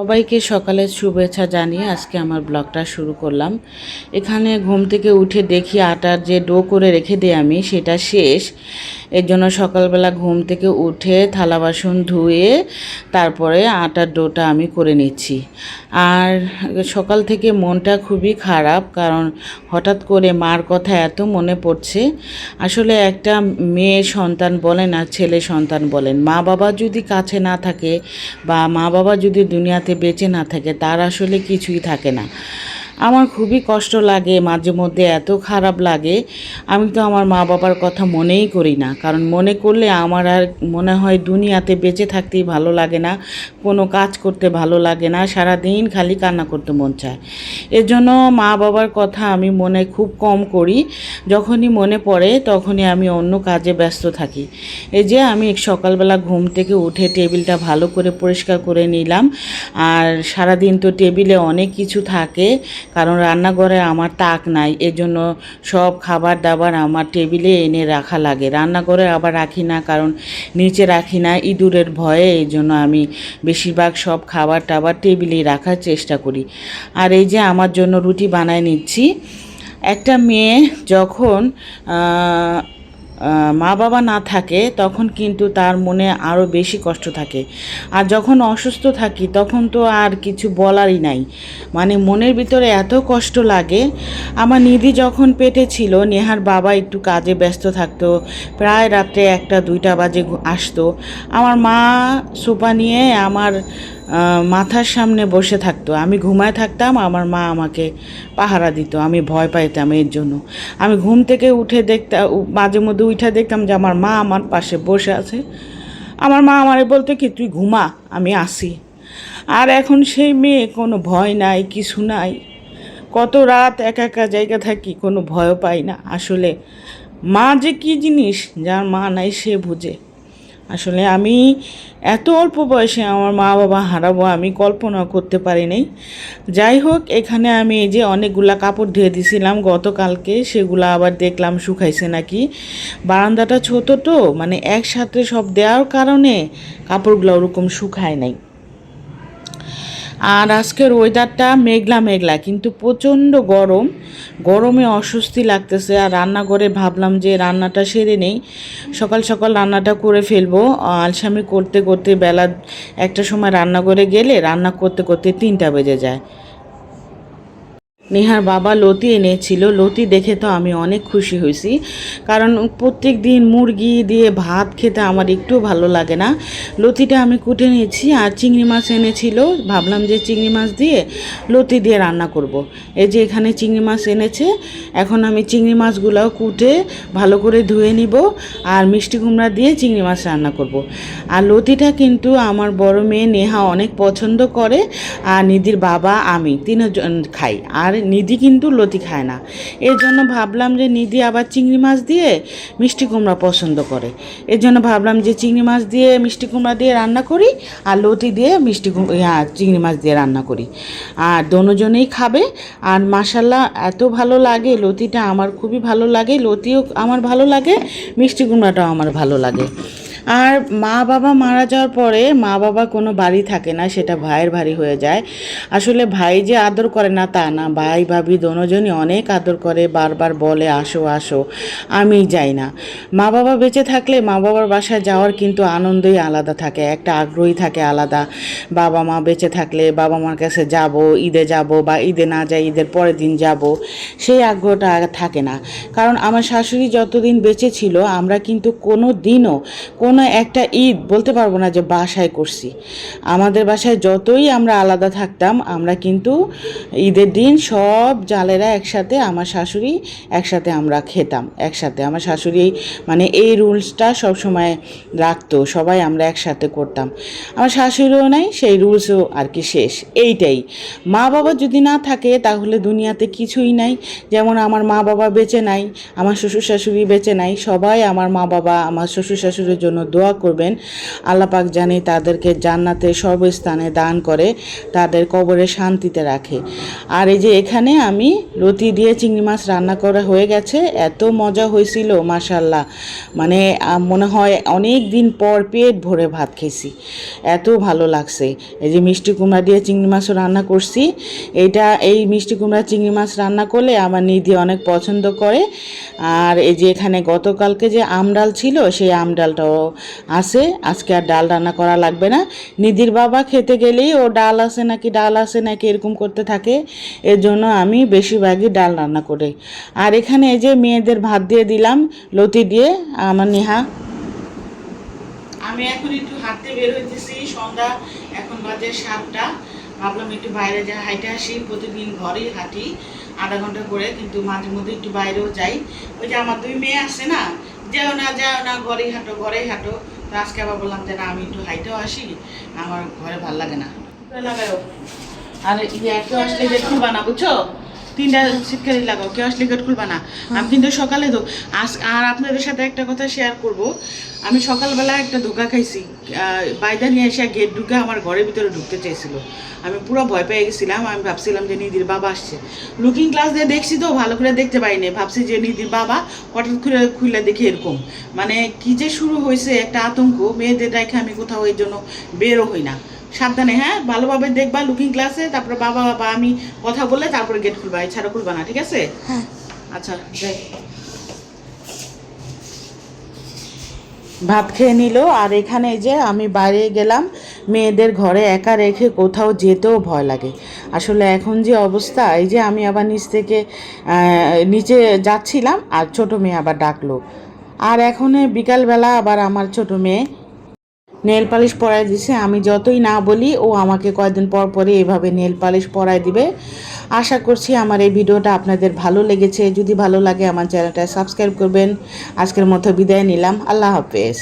সবাইকে সকালে শুভেচ্ছা জানিয়ে আজকে আমার ব্লগটা শুরু করলাম। এখানে ঘুম থেকে উঠে দেখি আটার যে ডো করে রেখে দিই আমি, সেটা শেষ। এর জন্য সকালবেলা ঘুম থেকে উঠে থালা বাসন ধুয়ে তারপরে আটার ডোটা আমি করে নিচ্ছি। আর সকাল থেকে মনটা খুবই খারাপ, কারণ হঠাৎ করে মার কথা এত মনে পড়ছে। আসলে একটা মেয়ে সন্তান বলেন আর ছেলে সন্তান বলেন মা বাবা যদি কাছে না থাকে বা মা বাবা যদি দুনিয়াতে বেঁচে না থাকে, তার আসলে কিছুই থাকে না। আমার খুবই কষ্ট লাগে, মাঝে মধ্যে এত খারাপ লাগে। আমি তো আমার মা বাবার কথা মনেই করি না। কারণ মনে করলে আমার আর মনে হয় দুনিয়াতে বেঁচে থাকতেই ভালো লাগে না, কোনো কাজ করতে ভালো লাগে না সারা দিন খালি কান্না করতে মন চায়। এর জন্য মা বাবার কথা আমি মনে খুব কম করি। যখনই মনে পড়ে তখনই আমি অন্য কাজে ব্যস্ত থাকি। এই যে আমি সকালবেলা ঘুম থেকে উঠে টেবিলটা ভালো করে পরিষ্কার করে নিলাম। আর সারাদিন তো টেবিলে অনেক কিছু থাকে কারণ রান্নাঘরে আমার তাক নাই, এজন্য সব খাবার দাবার আমার টেবিলে এনে রাখা লাগে। রান্নাঘরে আবার রাখি না, কারণ নিচে রাখি না, ইঁদুরের ভয়ে এই জন্য আমি বেশিরভাগ সব খাবার টাবার টেবিলেই রাখার চেষ্টা করি। আর এই যে আমার জন্য রুটি বানায় নিচ্ছি। একটা মেয়ে যখন মা বাবা না থাকে, তখন কিন্তু তার মনে আরও বেশি কষ্ট থাকে। আর যখন অসুস্থ থাকি, তখন তো আর কিছু বলারই নাই। মানে মনের ভিতরে এত কষ্ট লাগে। আমার নিধি যখন পেটে ছিল, নেহার বাবা একটু কাজে ব্যস্ত থাকতো। প্রায় রাত্রে একটা, দুইটা বাজে আসতো। আমার মা সোপা নিয়ে আমার মাথার সামনে বসে থাকতো। আমি ঘুমায় থাকতাম, আমার মা আমাকে পাহারা দিত। আমি ভয় পাইতাম এর জন্য। আমি ঘুম থেকে উঠে দেখতাম মাঝে মধ্যে উঠে দেখতাম যে আমার মা আমার পাশে বসে আছে। আমার মা আমারে বলতে কি, তুই ঘুমা, আমি আসি। আর এখন সেই মেয়ে কোনো ভয় নাই, কিছু নাই। কত রাত একা একা জায়গা থাকি, কোনো ভয় পাই না। আসলে মা যে কী জিনিস, যার মা নাই সে বুঝে। আসলে আমি এত অল্প বয়সে আমার মা বাবা হারাবো আমি কল্পনা করতে পারি নাই। যাই হোক, এখানে আমি এই যে অনেকগুলা কাপড় ধুয়ে দিছিলাম, গতকালকে সেগুলো আবার দেখলাম শুকাইছে নাকি। বারান্দাটা ছোট তো মানে একসাথে সব দেওয়ার কারণে কাপড়গুলো ওরকম শুকায় নাই। আর আজকের ওয়েদারটা মেঘলা মেঘলা, কিন্তু প্রচণ্ড গরম। গরমে অস্বস্তি লাগতেছে আর রান্নাঘরে ভাবলাম যে রান্নাটা সেরে নেই। সকাল সকাল রান্নাটা করে ফেলব। আলসামি করতে করতে বেলা একটা সময় রান্নাঘরে গেলে রান্না করতে করতে তিনটা বেজে যায়। নেহার বাবা লতি এনেছিল। লতি দেখে তো আমি অনেক খুশি হয়েছি। কারণ প্রত্যেক দিন মুরগি দিয়ে ভাত খেতে আমার একটু ভালো লাগে না। লতিটা আমি কুটে নিয়েছি আর চিংড়ি মাছ এনেছিল। ভাবলাম যে চিংড়ি মাছ দিয়ে লতি দিয়ে রান্না করব। এই যে এখানে চিংড়ি মাছ এনেছে। এখন আমি চিংড়ি মাছগুলোও কুটে ভালো করে ধুয়ে নিব আর মিষ্টি কুমড়া দিয়ে চিংড়ি মাছ রান্না করব। আর লতিটা কিন্তু আমার বড় মেয়ে নেহা অনেক পছন্দ করে আর নিধির বাবা, আমি তিনজন খাই। আর নিধি কিন্তু লতি খায় না। এর জন্য ভাবলাম যে নিধি আবার চিংড়ি মাছ দিয়ে মিষ্টি কুমড়া পছন্দ করে। এর জন্য ভাবলাম যে চিংড়ি মাছ দিয়ে মিষ্টি কুমড়া দিয়ে রান্না করি আর লতি দিয়ে মিষ্টি হ্যাঁ চিংড়ি মাছ দিয়ে রান্না করি। আর দোনোজনেই খাবে। আর মাসাল্লাহ এত ভালো লাগে লতিটা, আমার খুবই ভালো লাগে। লতিও আমার ভালো লাগে, মিষ্টি কুমড়াটাও আমার ভালো লাগে। আর মা বাবা মারা যাওয়ার পরে মা বাবা কোনো বাড়ি থাকে না, সেটা ভাইয়ের বাড়ি হয়ে যায়। আসলে ভাই যে আদর করে না তা না, ভাই ভাবি দোনোজনই অনেক আদর করে, বারবার বলে, আসো আসো। আমি যাই না। মা বাবা বেঁচে থাকলে মা বাবার বাসায় যাওয়ার কিন্তু আনন্দই আলাদা থাকে, একটা আগ্রহী থাকে আলাদা। বাবা মা বেঁচে থাকলে বাবা মার কাছে যাব, ঈদে যাব বা ঈদে না যাই, ঈদের পরের দিন যাব, সেই আগ্রহটা থাকে না। কারণ আমার শাশুড়ি যতদিন বেঁচে ছিল, আমরা কিন্তু কোনো দিনও কোনো একটা ঈদ বলতে পারব না যে বাসায় করছি। আমাদের বাসায় যতই আমরা আলাদা থাকতাম, আমরা কিন্তু ঈদের দিন সব জালেরা একসাথে আমার শাশুড়ি, একসাথে আমরা খেতাম, একসাথে আমার শাশুড়ি মানে এই রুলসটা সবসময় রাখতো, সবাই আমরা একসাথে করতাম। আমার শাশুড়িও নাই, সেই রুলসও আর কি শেষ, এইটাই। মা বাবা যদি না থাকে, তাহলে দুনিয়াতে কিছুই নাই। যেমন আমার মা বাবা বেঁচে নাই, আমার শ্বশুর শাশুড়ি বেঁচে নাই, সবাই আমার মা বাবা, আমার শ্বশুর শাশুড়ির জন্য দোয়া করবেন। আল্লাহ পাক জানি তাদেরকে জান্নাতে সর্বস্থানে দান করে, তাদের কবরে শান্তিতে রাখে। আর এই যে এখানে আমি লতি দিয়ে চিংড়ি মাছ রান্না করা হয়ে গেছে, এত মজা হয়েছিল মাশাল্লাহ মানে মনে হয় অনেক দিন পর পেট ভরে ভাত খেয়েছি। এত ভালো লাগছে। এই যে মিষ্টি কুমড়া দিয়ে চিংড়ি মাছও রান্না করছি। এটা এই মিষ্টি কুমড়া চিংড়ি মাছ রান্না করলে আমার নিধি অনেক পছন্দ করে। আর এই যে এখানে গতকালকে যে আমডাল ছিল, সেই আম ডালটাও আছে, আজকে আর ডাল রান্না করা লাগবে না। নিধির বাবা খেতে গেলেই ও ডাল আছে নাকি ডাল আছে নাকি এরকম করতে থাকে এর জন্য আমি বেশিরভাগই ডাল রান্না করি। আর এখানে এই যে মেয়েদের ভাত দিয়ে দিলাম, লতি দিয়ে, আমার নেহা। আমি এখন একটু হাঁটতে বের হইতেছি, সন্ধ্যা এখন বাজে সাতটা। ভাবলাম একটু বাইরে যা হাইটে আসি, প্রতিদিন ঘরেই হাঁটি, আধা ঘণ্টা করে, কিন্তু মাঝে মধ্যে একটু বাইরেও যাই। ওই যে আমার দুই মেয়ে আছে না যাও না যাও না ঘরেই হাঁটো ঘরেই হাঁটো। তো আজকে আবার বললাম যে না আমি একটু হাইটেও আসি আমার ঘরে ভালো লাগে না। লাগাও আর ইয়ে আসলে বানা খুলবা বুঝছ? তিনটা শীতকালি লাগাও কেউ আসলে গেট খুলবা না। আমি কিন্তু সকালে তো আজ আর আপনাদের সাথে একটা কথা শেয়ার করব। আমি সকালবেলা একটা ধোকা খাইছি। বাইদা নিয়ে এসে গেট ঢুকে আমার ঘরের ভিতরে ঢুকতে চাইছিল। আমি পুরো ভয় পেয়ে গেছিলাম। আমি ভাবছিলাম যে নিদির বাবা আসছে। লুকিং গ্লাস দিয়ে দেখছি তো ভালো করে দেখতে পাইনি। ভাবছি যে নিদির বাবা হঠাৎ খুলে খুলে দেখি এরকম। মানে কি যে শুরু হয়েছে একটা আতঙ্ক। মেয়েদের রেখে আমি কোথাও এই জন্য বেরো হই না। সাবধানে হ্যাঁ? ভালোভাবে দেখবা লুকিং গ্লাসে তারপরে বাবা বাবা আমি কথা বলে তারপরে গেট খুলবা এছাড়া খুলবা না ঠিক আছে? হ্যাঁ। আচ্ছা যাই। ভাত খেয়ে নিল আর এখানে যে আমি বাইরে গেলাম মেয়েদের ঘরে একা রেখে কোথাও যেতেও ভয় লাগে। আসলে এখন যে অবস্থা এই যে আমি আবার নিচ থেকে নিচে যাচ্ছিলাম আর ছোট মেয়ে আবার ডাকলো। আর এখন বিকালবেলা আবার আমার ছোট মেয়ে নেল পালিশ পরাই দিছে। আমি যতই না বলি, ও আমাকে কয়েকদিন পর পরে এভাবে নেল পালিশ পরাই দিবে। আশা করছি আমার এই ভিডিওটা আপনাদের ভালো লেগেছে। যদি ভালো লাগে আমার চ্যানেলটা সাবস্ক্রাইব করবেন। আজকের মতো বিদায় নিলাম। আল্লাহ হাফেজ।